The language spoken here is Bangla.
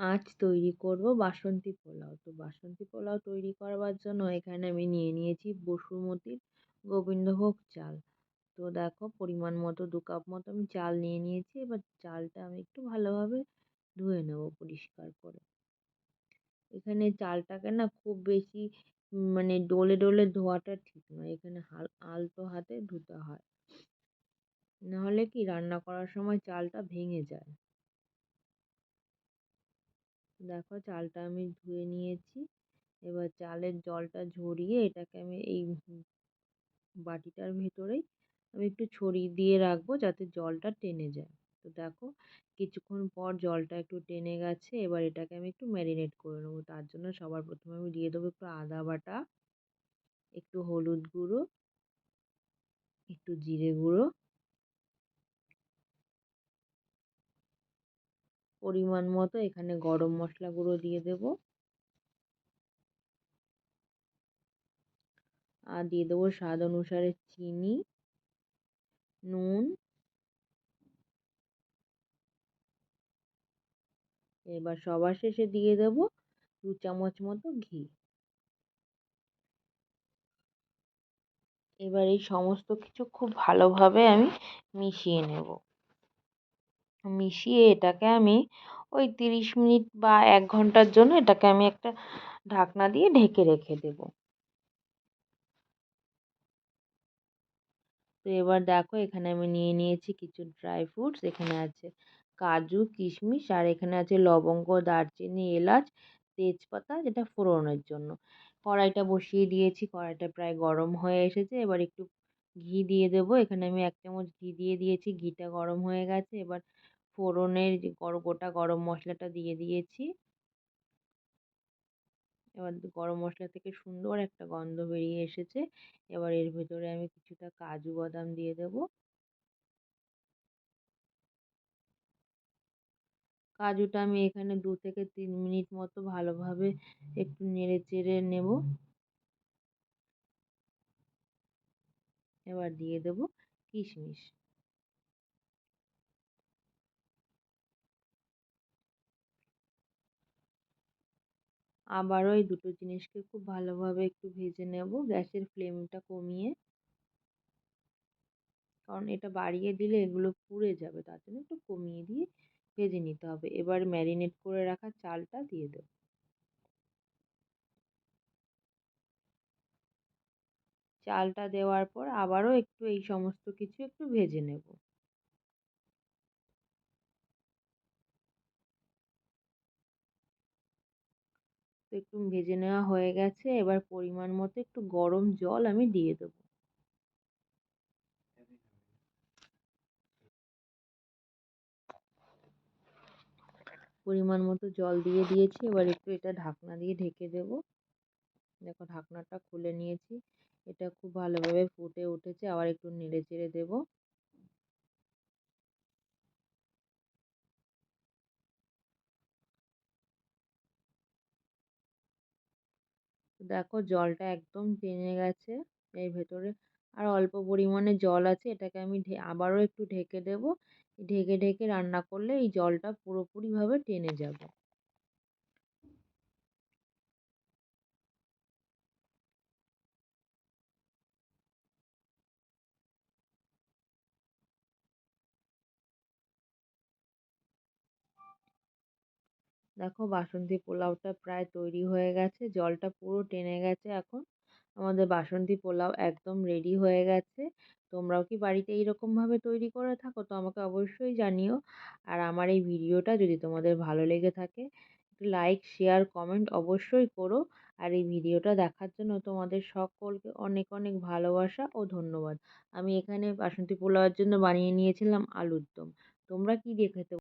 আজ তৈরি করব, বাসন্তী পোলাও। তো বাসন্তী পোলাও তৈরি করবার জন্য এখানে আমি নিয়ে নিয়েছি বসুমতির গোবিন্দভোগ চাল। তো দেখো পরিমাণ মতো, দু কাপ মতো আমি চাল নিয়ে নিয়েছি। এবার চালটা আমি একটু ভালোভাবে ধুয়ে নেব পরিষ্কার করে। এখানে চালটাকে না খুব বেশি মানে ডলে ডলে ধোয়াটা ঠিক নয়। এখানে হাল, আলতো হাতে ধুতে হয়। নাহলে কি রান্না করার সময় চালটা ভেঙে যায়। দেখো চালটা আমি ধুয়ে নিয়েছি। এবার চালের জলটা ঝরিয়ে এটাকে আমি এই বাটিটার ভেতরেই আমি একটু ছড়িয়ে দিয়ে রাখব যাতে জলটা টেনে যায়। তো দেখো কিছুক্ষণ পর জলটা একটু টেনে গেছে, এবার এটাকে আমি একটু ম্যারিনেট করে নেব। তার জন্য সবার প্রথমে আমি দিয়ে দেবো একটু আদা বাটা, একটু হলুদ গুঁড়ো, একটু জিরে গুঁড়ো পরিমাণ মতো এখানে গরম মশলা গুঁড়ো দিয়ে দেব। আর দিয়ে দেবো স্বাদ অনুসারে চিনি, নুন। এবার সবার শেষে দিয়ে দেব দু চামচ মতো ঘি। এবার এই সমস্ত কিছু খুব ভালোভাবে আমি মিশিয়ে নেব। মিশিয়ে এটাকে আমি ওই তিরিশ মিনিট বা এক ঘণ্টার জন্য এটাকে আমি একটা ঢাকনা দিয়ে ঢেকে রেখে দেব। তো এবার দেখো এখানে আমি নিয়ে নিয়েছি কিছু ড্রাই ফ্রুটস এখানে আছে কাজু, কিশমিশ, আর এখানে আছে লবঙ্গ, দারচিনি, এলাচ, তেজপাতা, যেটা ফোড়নের জন্য। কড়াইটা বসিয়ে দিয়েছি, কড়াইটা প্রায় গরম হয়ে এসেছে। এবার একটু ঘি দিয়ে দেবো। এখানে আমি এক চামচ ঘি দিয়ে দিয়েছি। ঘিটা গরম হয়ে গেছে। এবার ফোড়নের গোটা গরম মশলাটা দিয়ে দিয়েছি। এবার গরম মশলা থেকে সুন্দর একটা গন্ধ বেরিয়ে এসেছে। এবার এর ভেতরে আমি কিছুটা কাজু বাদাম দিয়ে দেব। কাজুটা আমি এখানে দু থেকে তিন মিনিট মতো ভালোভাবে একটু নেড়ে চেড়ে নেব। এবার দিয়ে দেব কিশমিশ। আবারও এই দুটো জিনিসকে খুব ভালোভাবে একটু ভেজে নেব, গ্যাসের ফ্লেমটা কমিয়ে। কারণ এটা বাড়িয়ে দিলে এগুলো পুড়ে যাবে, তার জন্য একটু কমিয়ে দিয়ে ভেজে নিতে হবে। এবার ম্যারিনেট করে রাখা চালটা দিয়ে দেব। চালটা দেওয়ার পর আবারও একটু এই সমস্ত কিছু একটু ভেজে নেব। তো একটু ভেজে নেওয়া হয়ে গেছে। এবার পরিমাণ মতো একটু গরম জল আমি দিয়ে দেবো। পরিমাণ মতো জল দিয়ে দিয়েছি। এবার একটু এটা ঢাকনা দিয়ে ঢেকে দেবো। দেখো ঢাকনাটা খুলে নিয়েছি। এটা খুব ভালোভাবে ফুটে উঠেছে। আবার একটু নেড়ে চেড়ে দেবো। দেখো জলটা একদম টেনে গেছে এর ভেতরে। আর অল্প পরিমাণে জল আছে, এটাকে আমি আবারও একটু ঢেকে দেবো। ঢেকে ঢেকে রান্না করলে এই জলটা পুরোপুরিভাবে টেনে যাবে। দেখো বাসন্তী পোলাওটা প্রায় তৈরি হয়ে গেছে, জলটা পুরো টেনে গেছে এখন। আমাদের বাসন্তী পোলাও একদম রেডি হয়ে গেছে। তোমরাও কি বাড়িতে এইরকমভাবে তৈরি করে থাকো? তো আমাকে অবশ্যই জানিও। আর আমার এই ভিডিওটা যদি তোমাদের ভালো লেগে থাকে লাইক শেয়ার কমেন্ট অবশ্যই করো। আর এই ভিডিওটা দেখার জন্য তোমাদের সকলকে অনেক অনেক ভালোবাসা ও ধন্যবাদ। আমি এখানে বাসন্তী পোলাওয়ের জন্য বানিয়ে নিয়েছিলাম আলুর দম তোমরা কী দিয়ে খেতে